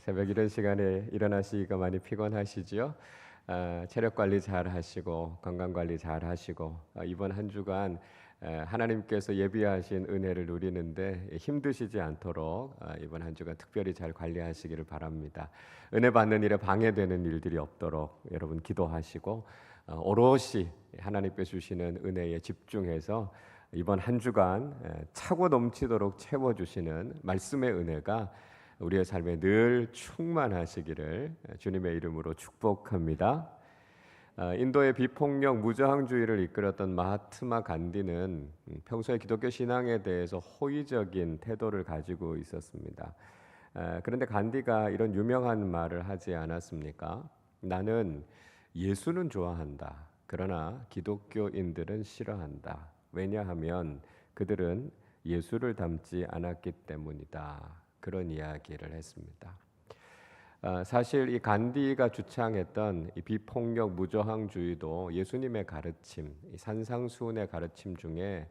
새벽 이런 시간에 일어나시기가 많이 피곤하시지요? 아, 체력 관리 잘 하시고 건강 관리 잘 하시고 아, 이번 한 주간 에, 하나님께서 예비하신 은혜를 누리는데 힘드시지 않도록 아, 이번 한 주간 특별히 잘 관리하시기를 바랍니다. 은혜 받는 일에 방해되는 일들이 없도록 여러분 기도하시고 어, 오롯이 하나님께 주시는 은혜에 집중해서 이번 한 주간 에, 차고 넘치도록 채워 주시는 말씀의 은혜가 우리의 삶에 늘 충만하시기를 주님의 이름으로 축복합니다. 아, 인도의 비폭력 무저항주의를 이끌었던 마하트마 간디는 음, 평소에 기독교 신앙에 대해서 호의적인 태도를 가지고 있었습니다. 아, 그런데 간디가 이런 유명한 말을 하지 않았습니까? 나는 예수는 좋아한다. 그러나 기독교인들은 싫어한다. 왜냐하면 그들은 예수를 닮지 않았기 때문이다. 그런 이야기를 했습니다. 아, 사실 이 간디가 주창했던 이 비폭력 무저항주의도 예수님의 가르침, 이 산상수훈의 가르침 중에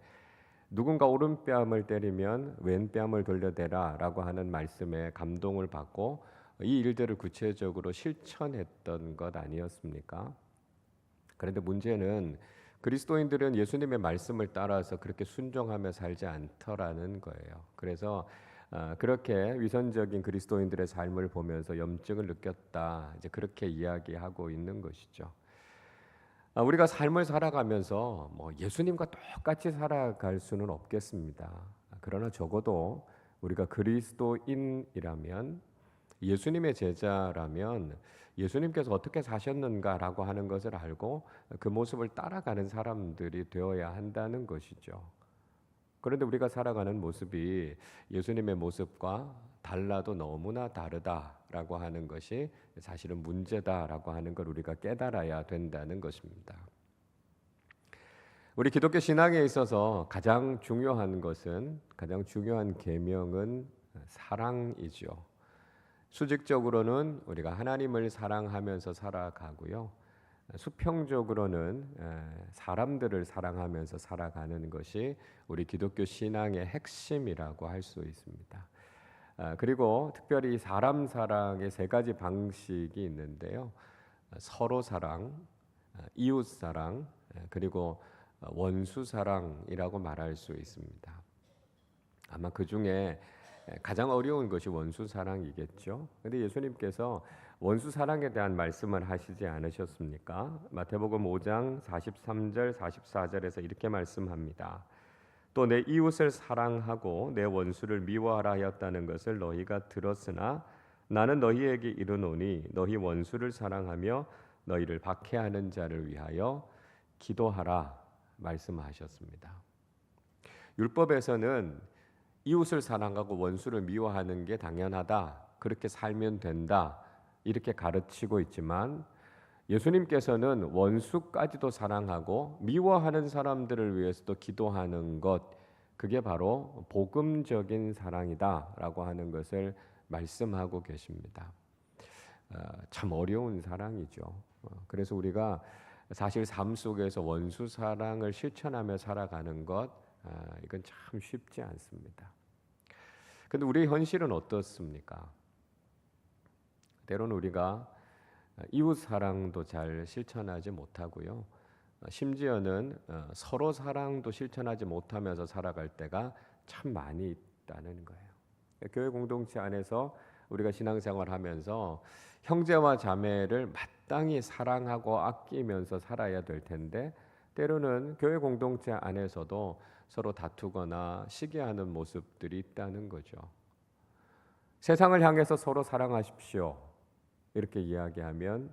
누군가 오른뺨을 때리면 왼뺨을 돌려대라라고 하는 말씀에 감동을 받고 이 일들을 구체적으로 실천했던 것 아니었습니까? 그런데 문제는 그리스도인들은 예수님의 말씀을 따라서 그렇게 순종하며 살지 않더라는 거예요. 그래서 아, 그렇게 위선적인 그리스도인들의 삶을 보면서 염증을 느꼈다. 이제 그렇게 이야기하고 있는 것이죠. 아, 우리가 삶을 살아가면서 뭐 예수님과 똑같이 살아갈 수는 없겠습니다. 그러나 적어도 우리가 그리스도인이라면 예수님의 제자라면 예수님께서 어떻게 사셨는가라고 하는 것을 알고 그 모습을 따라가는 사람들이 되어야 한다는 것이죠. 그런데 우리가 살아가는 모습이 예수님의 모습과 달라도 너무나 다르다라고 하는 것이 사실은 문제다라고 하는 걸 우리가 깨달아야 된다는 것입니다. 우리 기독교 신앙에 있어서 가장 중요한 것은 가장 중요한 계명은 사랑이죠. 수직적으로는 우리가 하나님을 사랑하면서 살아가고요. 수평적으로는 사람들을 사랑하면서 살아가는 것이 우리 기독교 신앙의 핵심이라고 할 수 있습니다. 아, 그리고 특별히 사람 사랑의 세 가지 방식이 있는데요. 서로 사랑, 아, 이웃 사랑, 그리고 원수 사랑이라고 말할 수 있습니다. 아마 그 중에 가장 어려운 것이 원수 사랑이겠죠. 근데 예수님께서 원수 사랑에 대한 말씀을 하시지 않으셨습니까? 마태복음 5장 43절 44절에서 이렇게 말씀합니다. 또 내 이웃을 사랑하고 내 원수를 미워하라 하였다는 것을 너희가 들었으나 나는 너희에게 이르노니 너희 원수를 사랑하며 너희를 박해하는 자를 위하여 기도하라 말씀하셨습니다. 율법에서는 이웃을 사랑하고 원수를 미워하는 게 당연하다. 그렇게 살면 된다. 이렇게 가르치고 있지만 예수님께서는 원수까지도 사랑하고 미워하는 사람들을 위해서도 기도하는 것 그게 바로 복음적인 사랑이다라고 하는 것을 말씀하고 계십니다. 어, 참 어려운 사랑이죠. 어, 그래서 우리가 사실 삶 속에서 원수 사랑을 실천하며 살아가는 것 어, 이건 참 쉽지 않습니다. 근데 우리 현실은 어떻습니까? 때로는 우리가 이웃 사랑도 잘 실천하지 못하고요. 심지어는 어, 서로 사랑도 실천하지 못하면서 살아갈 때가 참 많이 있다는 거예요. 교회 공동체 안에서 우리가 신앙생활 하면서 형제와 자매를 마땅히 사랑하고 아끼면서 살아야 될 텐데 때로는 교회 공동체 안에서도 서로 다투거나 시기하는 모습들이 있다는 거죠. 세상을 향해서 서로 사랑하십시오. 이렇게 이야기하면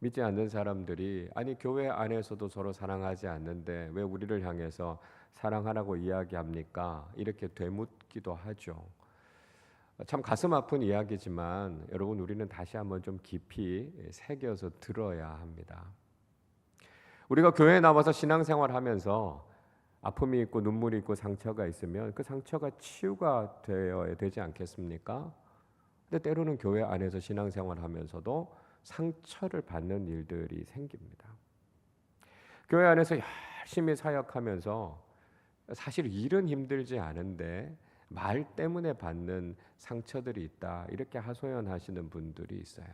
믿지 않는 사람들이 아니 교회 안에서도 서로 사랑하지 않는데 왜 우리를 향해서 사랑하라고 이야기합니까? 이렇게 되묻기도 하죠. 참 가슴 아픈 이야기지만 여러분 우리는 다시 한번 좀 깊이 새겨서 들어야 합니다. 우리가 교회에 나와서 신앙생활 하면서 아픔이 있고 눈물이 있고 상처가 있으면 그 상처가 치유가 되어야 되지 않겠습니까? 근데 때로는 교회 안에서 신앙생활 하면서도 상처를 받는 일들이 생깁니다. 교회 안에서 열심히 사역하면서 사실 일은 힘들지 않은데 말 때문에 받는 상처들이 있다. 이렇게 하소연하시는 분들이 있어요.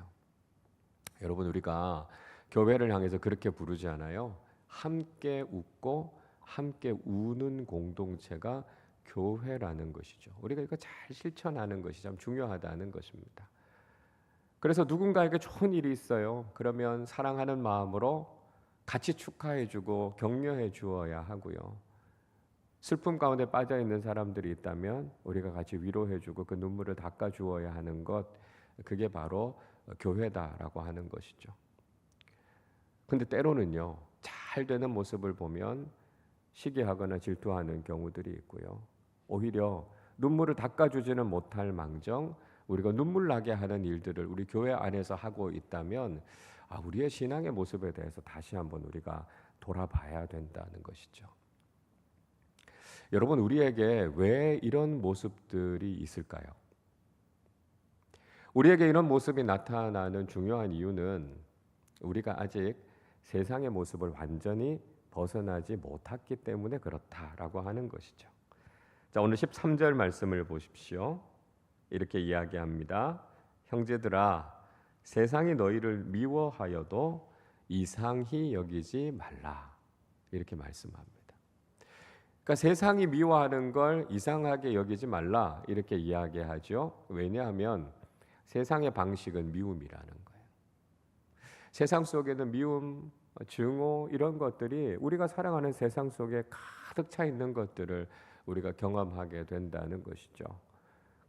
여러분 우리가 교회를 향해서 그렇게 부르지 않아요. 함께 웃고 함께 우는 공동체가 교회라는 것이죠. 우리가 이거 잘 실천하는 것이 참 중요하다는 것입니다. 그래서 누군가에게 좋은 일이 있어요. 그러면 사랑하는 마음으로 같이 축하해주고 격려해 주어야 하고요. 슬픔 가운데 빠져 있는 사람들이 있다면 우리가 같이 위로해주고 그 눈물을 닦아 주어야 하는 것 그게 바로 교회다라고 하는 것이죠. 근데 때로는요 잘 되는 모습을 보면 시기하거나 질투하는 경우들이 있고요. 오히려 눈물을 닦아주지는 못할 망정 우리가 눈물 나게 하는 일들을 우리 교회 안에서 하고 있다면 아, 우리의 신앙의 모습에 대해서 다시 한번 우리가 돌아봐야 된다는 것이죠. 여러분 우리에게 왜 이런 모습들이 있을까요? 우리에게 이런 모습이 나타나는 중요한 이유는 우리가 아직 세상의 모습을 완전히 벗어나지 못했기 때문에 그렇다라고 하는 것이죠. 자, 오늘 13절 말씀을 보십시오. 이렇게 이야기합니다. 형제들아, 세상이 너희를 미워하여도 이상히 여기지 말라. 이렇게 말씀합니다. 그러니까 세상이 미워하는 걸 이상하게 여기지 말라. 이렇게 이야기하죠. 왜냐하면 세상의 방식은 미움이라는. 세상 속에는 미움, 증오 이런 것들이 우리가 살아가는 세상 속에 가득 차 있는 것들을 우리가 경험하게 된다는 것이죠.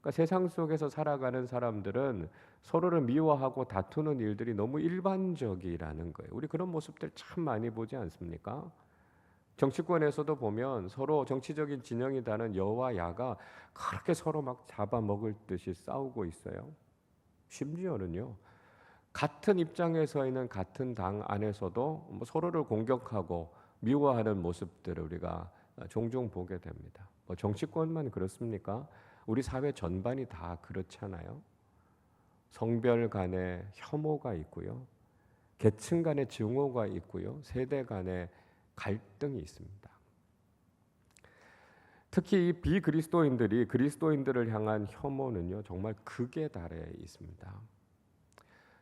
그러니까 세상 속에서 살아가는 사람들은 서로를 미워하고 다투는 일들이 너무 일반적이라는 거예요. 우리 그런 모습들 참 많이 보지 않습니까? 정치권에서도 보면 서로 정치적인 진영이 다른 여와 야가 그렇게 서로 막 잡아먹을 듯이 싸우고 있어요. 심지어는요. 같은 입장에 서 있는 같은 당 안에서도 뭐 서로를 공격하고 미워하는 모습들을 우리가 종종 보게 됩니다. 뭐 정치권만 그렇습니까? 우리 사회 전반이 다 그렇잖아요. 성별 간의 혐오가 있고요. 계층 간의 증오가 있고요. 세대 간의 갈등이 있습니다. 특히 이 비그리스도인들이 그리스도인들을 향한 혐오는요 정말 극에 달해 있습니다.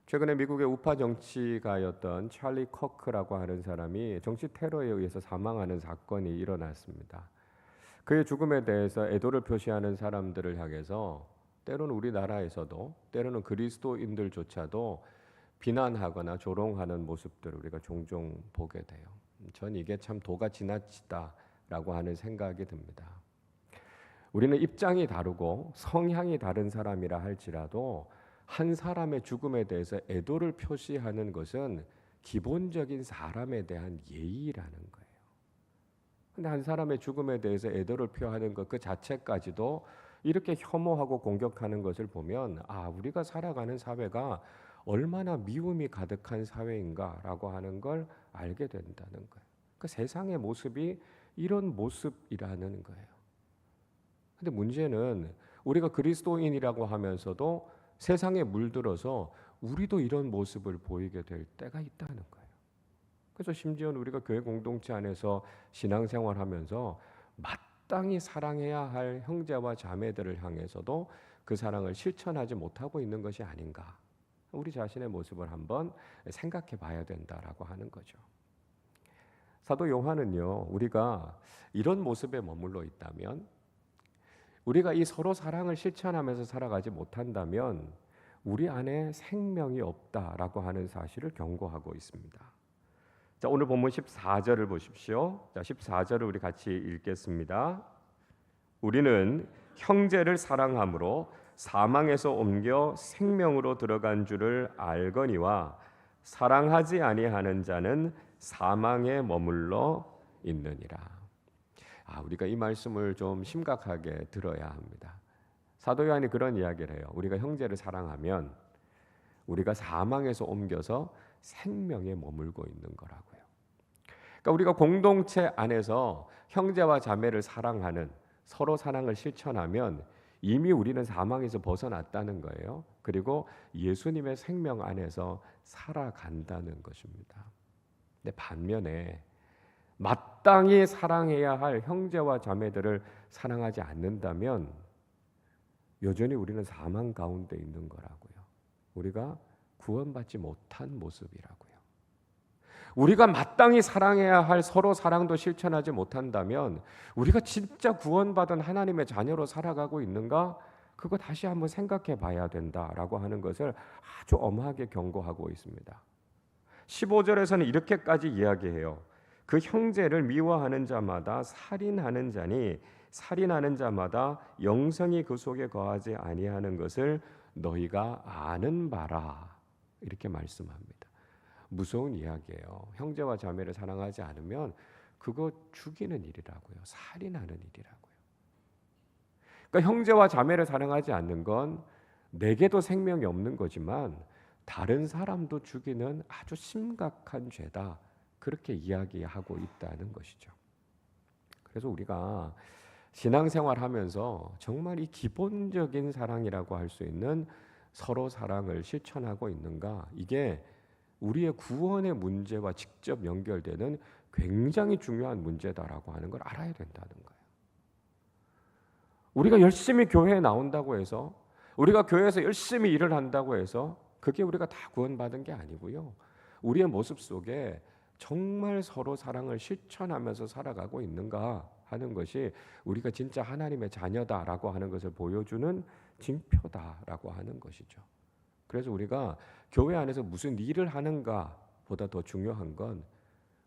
최근에 미국의 우파 정치가였던 찰리 커크라고 하는 사람이 정치 테러에 의해서 사망하는 사건이 일어났습니다. 그의 죽음에 대해서 애도를 표시하는 사람들을 향해서 때로는 우리나라에서도 때로는 그리스도인들조차도 비난하거나 조롱하는 모습들을 우리가 종종 보게 돼요. 전 이게 참 도가 지나치다라고 하는 생각이 듭니다. 우리는 입장이 다르고 성향이 다른 사람이라 할지라도 한 사람의 죽음에 대해서 애도를 표시하는 것은 기본적인 사람에 대한 예의라는 거예요. 근데 한 사람의 죽음에 대해서 애도를 표하는 것 그 자체까지도 이렇게 혐오하고 공격하는 것을 보면 아, 우리가 살아가는 사회가 얼마나 미움이 가득한 사회인가라고 하는 걸 알게 된다는 거예요. 그 세상의 모습이 이런 모습이라는 거예요. 근데 문제는 우리가 그리스도인이라고 하면서도 세상에 물들어서 우리도 이런 모습을 보이게 될 때가 있다는 거예요. 그래서 심지어 우리가 교회 공동체 안에서 신앙생활 하면서 마땅히 사랑해야 할 형제와 자매들을 향해서도 그 사랑을 실천하지 못하고 있는 것이 아닌가. 우리 자신의 모습을 한번 생각해 봐야 된다라고 하는 거죠. 사도 요한은요, 우리가 이런 모습에 머물러 있다면, 우리가 이 서로 사랑을 실천하면서 살아가지 못한다면, 우리 안에 생명이 없다라고 하는 사실을 경고하고 있습니다. 자, 오늘 본문 14절을 보십시오. 자, 14절을 우리 같이 읽겠습니다. 우리는 형제를 사랑함으로 사망에서 옮겨 생명으로 들어간 줄을 알거니와 사랑하지 아니하는 자는 사망에 머물러 있느니라. 아, 우리가 이 말씀을 좀 심각하게 들어야 합니다. 사도 요한이 그런 이야기를 해요. 우리가 형제를 사랑하면 우리가 사망에서 옮겨서 생명에 머물고 있는 거라고요. 그러니까 우리가 공동체 안에서 형제와 자매를 사랑하는 서로 사랑을 실천하면 이미 우리는 사망에서 벗어났다는 거예요. 그리고 예수님의 생명 안에서 살아간다는 것입니다. 근데 반면에 마땅히 사랑해야 할 형제와 자매들을 사랑하지 않는다면 여전히 우리는 사망 가운데 있는 거라고요. 우리가 구원받지 못한 모습이라고요. 우리가 마땅히 사랑해야 할 서로 사랑도 실천하지 못한다면 우리가 진짜 구원받은 하나님의 자녀로 살아가고 있는가? 그거 다시 한번 생각해 봐야 된다라고 하는 것을 아주 엄하게 경고하고 있습니다. 15절에서는 이렇게까지 이야기해요. 그 형제를 미워하는 자마다 살인하는 자니 살인하는 자마다 영성이 그 속에 거하지 아니하는 것을 너희가 아는 바라. 이렇게 말씀합니다. 무서운 이야기예요. 형제와 자매를 사랑하지 않으면 그거 죽이는 일이라고요. 살인하는 일이라고요. 그러니까 형제와 자매를 사랑하지 않는 건 내게도 생명이 없는 거지만 다른 사람도 죽이는 아주 심각한 죄다. 그렇게 이야기하고 있다는 것이죠. 그래서 우리가 신앙생활 하면서 정말 이 기본적인 사랑이라고 할 수 있는 서로 사랑을 실천하고 있는가? 이게 우리의 구원의 문제와 직접 연결되는 굉장히 중요한 문제다라고 하는 걸 알아야 된다는 거예요. 우리가 열심히 교회에 나온다고 해서 우리가 교회에서 열심히 일을 한다고 해서 그게 우리가 다 구원받은 게 아니고요. 우리의 모습 속에 정말 서로 사랑을 실천하면서 살아가고 있는가 하는 것이 우리가 진짜 하나님의 자녀다라고 하는 것을 보여주는 징표다라고 하는 것이죠. 그래서 우리가 교회 안에서 무슨 일을 하는가 보다 더 중요한 건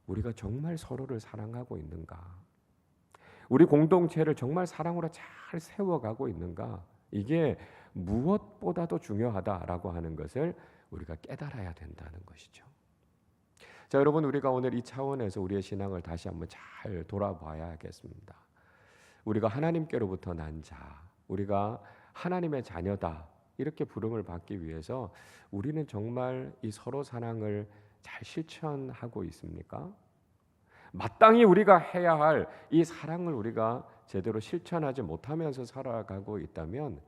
우리가 정말 서로를 사랑하고 있는가. 우리 공동체를 정말 사랑으로 잘 세워가고 있는가. 이게 무엇보다도 중요하다라고 하는 것을 우리가 깨달아야 된다는 것이죠. 자, 여러분 우리가 오늘 이 차원에서 우리의 신앙을 다시 한번 잘 돌아봐야겠습니다. 우리가 하나님께로부터 난 자, 우리가 하나님의 자녀다 이렇게 부름을 받기 위해서 우리는 정말 이 서로 사랑을 잘 실천하고 있습니까? 마땅히 우리가 해야 할 이 사랑을 우리가 제대로 실천하지 못하면서 살아가고 있다면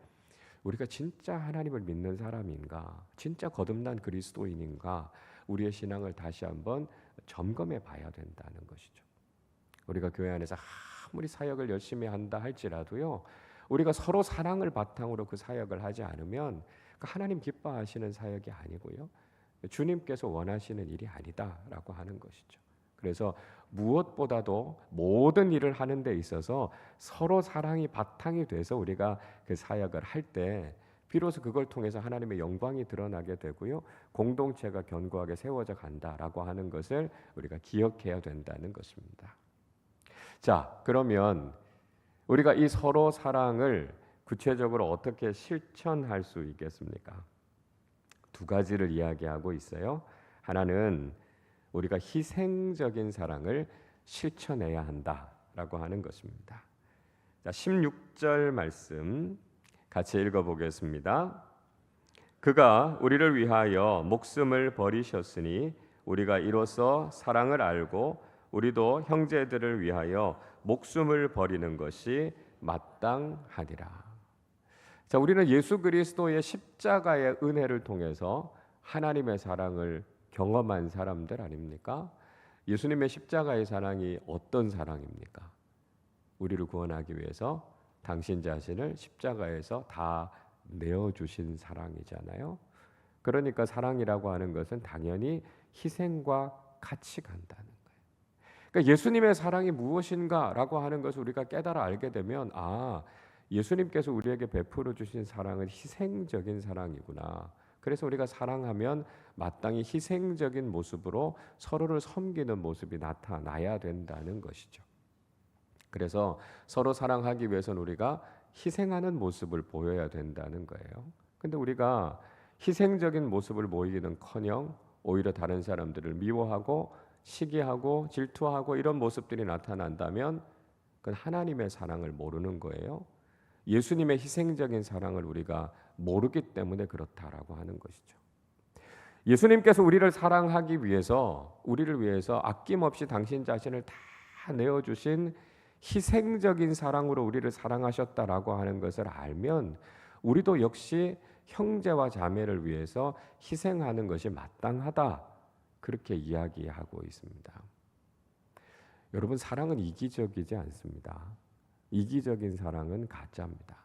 우리가 진짜 하나님을 믿는 사람인가? 진짜 거듭난 그리스도인인가? 우리의 신앙을 다시 한번 점검해 봐야 된다는 것이죠. 우리가 교회 안에서 아무리 사역을 열심히 한다 할지라도요. 우리가 서로 사랑을 바탕으로 그 사역을 하지 않으면 그 하나님 기뻐하시는 사역이 아니고요. 주님께서 원하시는 일이 아니다라고 하는 것이죠. 그래서 무엇보다도 모든 일을 하는 데 있어서 서로 사랑이 바탕이 돼서 우리가 그 사역을 할 때 비로소 그걸 통해서 하나님의 영광이 드러나게 되고요. 공동체가 견고하게 세워져 간다라고 하는 것을 우리가 기억해야 된다는 것입니다. 자, 그러면 우리가 이 서로 사랑을 구체적으로 어떻게 실천할 수 있겠습니까? 두 가지를 이야기하고 있어요. 하나는 우리가 희생적인 사랑을 실천해야 한다라고 하는 것입니다. 자, 16절 말씀 같이 읽어 보겠습니다. 그가 우리를 위하여 목숨을 버리셨으니 우리가 이로써 사랑을 알고 우리도 형제들을 위하여 목숨을 버리는 것이 마땅하니라. 자, 우리는 예수 그리스도의 십자가의 은혜를 통해서 하나님의 사랑을 경험한 사람들 아닙니까? 예수님의 십자가의 사랑이 어떤 사랑입니까? 우리를 구원하기 위해서 당신 자신을 십자가에서 다 내어 주신 사랑이잖아요. 그러니까 사랑이라고 하는 것은 당연히 희생과 같이 간다는 거예요. 그러니까 예수님의 사랑이 무엇인가라고 하는 것을 우리가 깨달아 알게 되면 아, 예수님께서 우리에게 베풀어 주신 사랑은 희생적인 사랑이구나. 그래서 우리가 사랑하면 마땅히 희생적인 모습으로 서로를 섬기는 모습이 나타나야 된다는 것이죠. 그래서 서로 사랑하기 위해서는 우리가 희생하는 모습을 보여야 된다는 거예요. 근데 우리가 희생적인 모습을 보이기는커녕 오히려 다른 사람들을 미워하고 시기하고 질투하고 이런 모습들이 나타난다면 그건 하나님의 사랑을 모르는 거예요. 예수님의 희생적인 사랑을 우리가 모르기 때문에 그렇다라고 하는 것이죠. 예수님께서 우리를 사랑하기 위해서 우리를 위해서 아낌없이 당신 자신을 다 내어 주신 희생적인 사랑으로 우리를 사랑하셨다라고 하는 것을 알면 우리도 역시 형제와 자매를 위해서 희생하는 것이 마땅하다. 그렇게 이야기하고 있습니다. 여러분 사랑은 이기적이지 않습니다. 이기적인 사랑은 가짜입니다.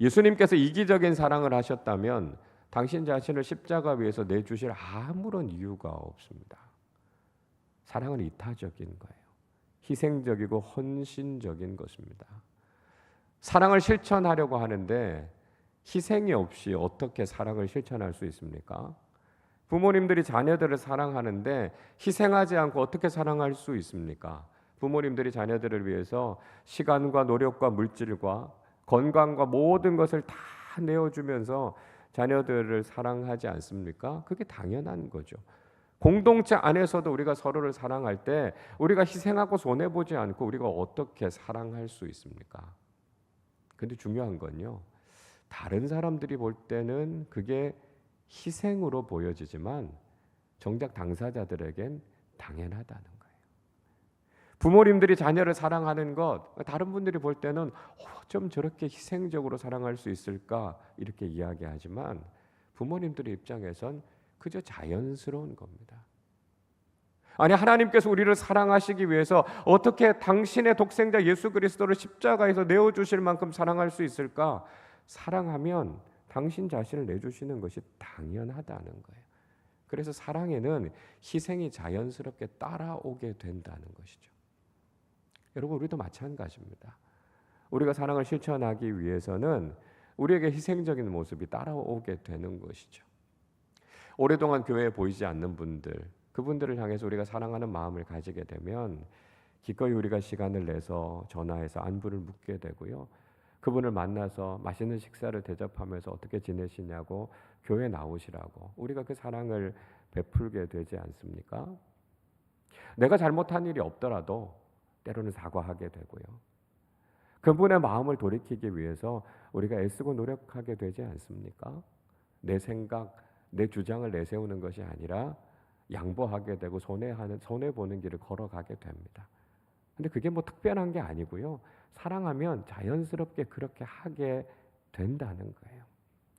예수님께서 이기적인 사랑을 하셨다면 당신 자신을 십자가 위에서 내주실 아무런 이유가 없습니다. 사랑은 이타적인 거예요. 희생적이고 헌신적인 것입니다. 사랑을 실천하려고 하는데 희생이 없이 어떻게 사랑을 실천할 수 있습니까? 부모님들이 자녀들을 사랑하는데 희생하지 않고 어떻게 사랑할 수 있습니까? 부모님들이 자녀들을 위해서 시간과 노력과 물질과 건강과 모든 것을 다 내어주면서 자녀들을 사랑하지 않습니까? 그게 당연한 거죠. 공동체 안에서도 우리가 서로를 사랑할 때 우리가 희생하고 손해 보지 않고 우리가 어떻게 사랑할 수 있습니까? 근데 중요한 건요. 다른 사람들이 볼 때는 그게 희생으로 보여지지만 정작 당사자들에겐 당연하다는 거예요. 부모님들이 자녀를 사랑하는 것 다른 분들이 볼 때는 어, 좀 저렇게 희생적으로 사랑할 수 있을까 이렇게 이야기하지만 부모님들의 입장에선 그저 자연스러운 겁니다. 아니 하나님께서 우리를 사랑하시기 위해서 어떻게 당신의 독생자 예수 그리스도를 십자가에서 내어 주실 만큼 사랑할 수 있을까? 사랑하면 당신 자신을 내 주시는 것이 당연하다는 거예요. 그래서 사랑에는 희생이 자연스럽게 따라오게 된다는 것이죠. 여러분 우리도 마찬가지입니다. 우리가 사랑을 실천하기 위해서는 우리에게 희생적인 모습이 따라오게 되는 것이죠. 오랫동안 교회에 보이지 않는 분들, 그분들을 향해서 우리가 사랑하는 마음을 가지게 되면 기꺼이 우리가 시간을 내서 전화해서 안부를 묻게 되고요. 그분을 만나서 맛있는 식사를 대접하면서 어떻게 지내시냐고 교회 나오시라고 우리가 그 사랑을 베풀게 되지 않습니까? 내가 잘못한 일이 없더라도 때로는 사과하게 되고요. 그분의 마음을 돌이키기 위해서 우리가 애쓰고 노력하게 되지 않습니까? 내 생각, 내 주장을 내세우는 것이 아니라 양보하게 되고 손해하는 손해 보는 길을 걸어가게 됩니다. 근데 그게 뭐 특별한 게 아니고요. 사랑하면 자연스럽게 그렇게 하게 된다는 거예요.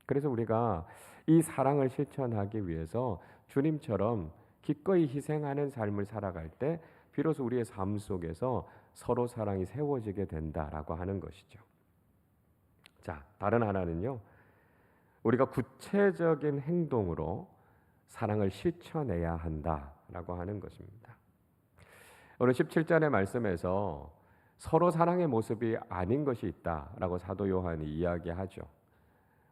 그래서 우리가 이 사랑을 실천하기 위해서 주님처럼 기꺼이 희생하는 삶을 살아갈 때 비로소 우리의 삶 속에서 서로 사랑이 세워지게 된다라고 하는 것이죠. 자, 다른 하나는요. 우리가 구체적인 행동으로 사랑을 실천해야 한다라고 하는 것입니다. 오늘 17절의 말씀에서 서로 사랑의 모습이 아닌 것이 있다라고 사도 요한이 이야기하죠.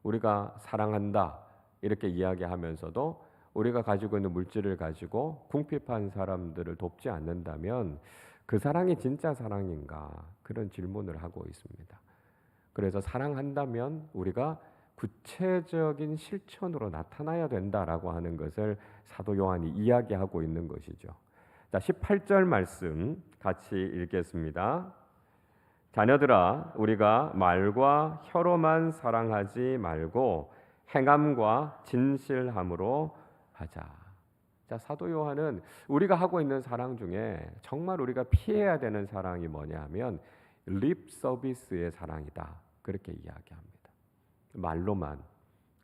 우리가 사랑한다 이렇게 이야기하면서도 우리가 가지고 있는 물질을 가지고 궁핍한 사람들을 돕지 않는다면 그 사랑이 진짜 사랑인가 그런 질문을 하고 있습니다. 그래서 사랑한다면 우리가 구체적인 실천으로 나타나야 된다라고 하는 것을 사도 요한이 이야기하고 있는 것이죠. 자, 18절 말씀 같이 읽겠습니다. 자녀들아, 우리가 말과 혀로만 사랑하지 말고 행함과 진실함으로 하자. 자, 사도 요한은 우리가 하고 있는 사랑 중에 정말 우리가 피해야 되는 사랑이 뭐냐 하면 립 서비스의 사랑이다. 그렇게 이야기합니다. 말로만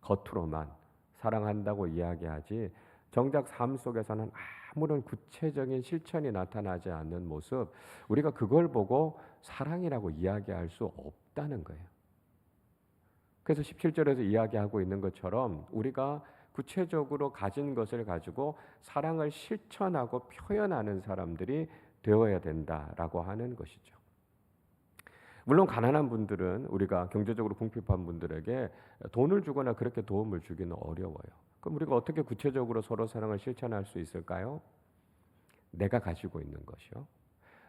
겉으로만 사랑한다고 이야기하지 정작 삶 속에서는 아무런 구체적인 실천이 나타나지 않는 모습 우리가 그걸 보고 사랑이라고 이야기할 수 없다는 거예요. 그래서 17절에서 이야기하고 있는 것처럼 우리가 구체적으로 가진 것을 가지고 사랑을 실천하고 표현하는 사람들이 되어야 된다라고 하는 것이죠. 물론 가난한 분들은 우리가 경제적으로 궁핍한 분들에게 돈을 주거나 그렇게 도움을 주기는 어려워요. 그럼 우리가 어떻게 구체적으로 서로 사랑을 실천할 수 있을까요? 내가 가지고 있는 것이요.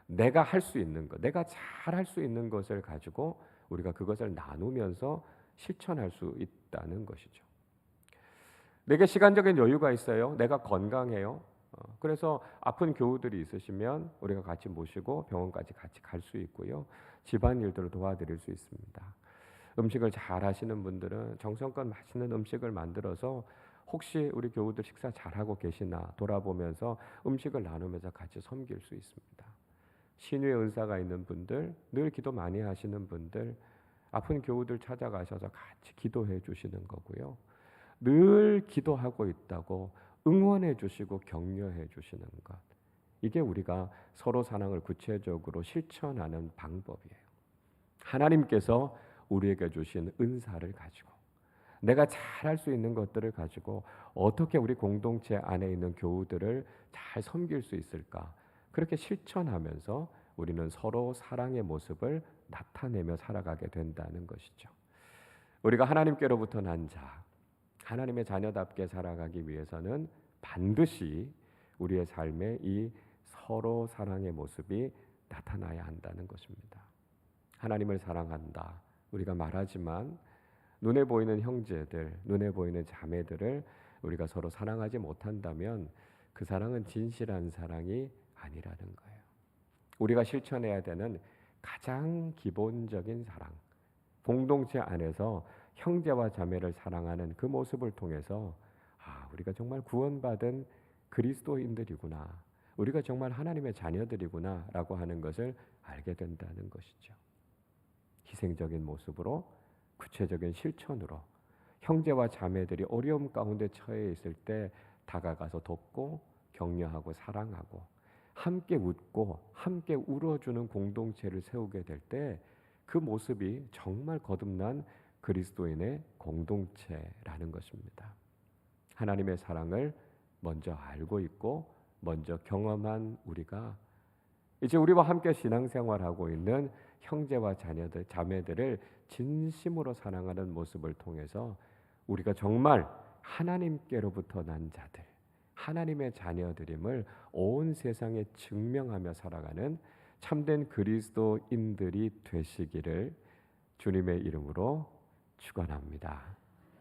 내가 할 수 있는 것, 내가 잘 할 수 있는 것을 가지고 우리가 그것을 나누면서 실천할 수 있다는 것이죠. 내게 시간적인 여유가 있어요. 내가 건강해요. 어, 그래서 아픈 교우들이 있으시면 우리가 같이 모시고 병원까지 같이 갈 수 있고요. 집안 일들을 도와드릴 수 있습니다. 음식을 잘 하시는 분들은 정성껏 맛있는 음식을 만들어서 혹시 우리 교우들 식사 잘하고 계시나 돌아보면서 음식을 나누면서 같이 섬길 수 있습니다. 신유의 은사가 있는 분들, 늘 기도 많이 하시는 분들, 아픈 교우들 찾아가셔서 같이 기도해 주시는 거고요. 늘 기도하고 있다고 응원해 주시고 격려해 주시는 것. 이게 우리가 서로 사랑을 구체적으로 실천하는 방법이에요. 하나님께서 우리에게 주신 은사를 가지고 내가 잘할 수 있는 것들을 가지고 어떻게 우리 공동체 안에 있는 교우들을 잘 섬길 수 있을까? 그렇게 실천하면서 우리는 서로 사랑의 모습을 나타내며 살아가게 된다는 것이죠. 우리가 하나님께로부터 난 자, 하나님의 자녀답게 살아가기 위해서는 반드시 우리의 삶에 이 서로 사랑의 모습이 나타나야 한다는 것입니다. 하나님을 사랑한다. 우리가 말하지만 눈에 보이는 형제들, 눈에 보이는 자매들을 우리가 서로 사랑하지 못한다면 그 사랑은 진실한 사랑이 아니라는 거예요. 우리가 실천해야 되는 가장 기본적인 사랑, 공동체 안에서 형제와 자매를 사랑하는 그 모습을 통해서 아, 우리가 정말 구원받은 그리스도인들이구나. 우리가 정말 하나님의 자녀들이구나라고 하는 것을 알게 된다는 것이죠. 희생적인 모습으로 구체적인 실천으로 형제와 자매들이 어려움 가운데 처해 있을 때 다가가서 돕고 격려하고 사랑하고 함께 웃고 함께 울어주는 공동체를 세우게 될 때 그 모습이 정말 거듭난 그리스도인의 공동체라는 것입니다. 하나님의 사랑을 먼저 알고 있고 먼저 경험한 우리가 이제 우리와 함께 신앙생활하고 있는 형제와 자녀들, 자매들을 진심으로 사랑하는 모습을 통해서 우리가 정말 하나님께로부터 난 자들, 하나님의 자녀들임을 온 세상에 증명하며 살아가는 참된 그리스도인들이 되시기를 주님의 이름으로 축원합니다.